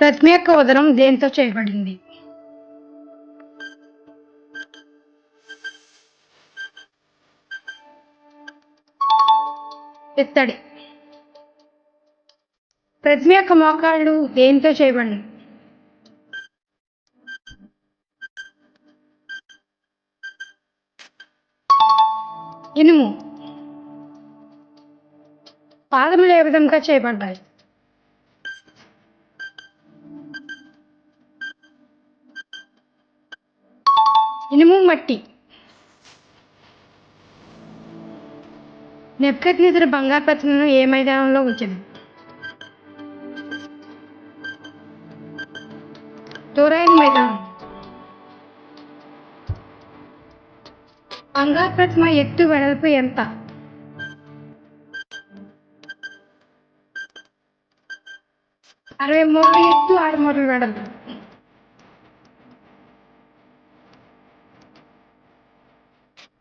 ప్రతిమ యొక్క ఉదరం దేంతో చేయబడింది? ఇత్తడి. ప్రతిమ యొక్క మోకాళ్ళు దేంతో చేయబడింది ఇనుము. పాదములు ఏ విధంగా చేయబడ్డాయి? ఇనుము మట్టి. నెప్కత్ నిద్ర బంగారు ప్రతిమను ఏ మైదానంలో ఉంచింది తోరాయిన్ మైదానం. బంగారు ప్రతిమ ఎత్తు వెడల్పు ఎంత? అరవై మూడు ఎత్తు ఆరు మూడు వెడల్పు.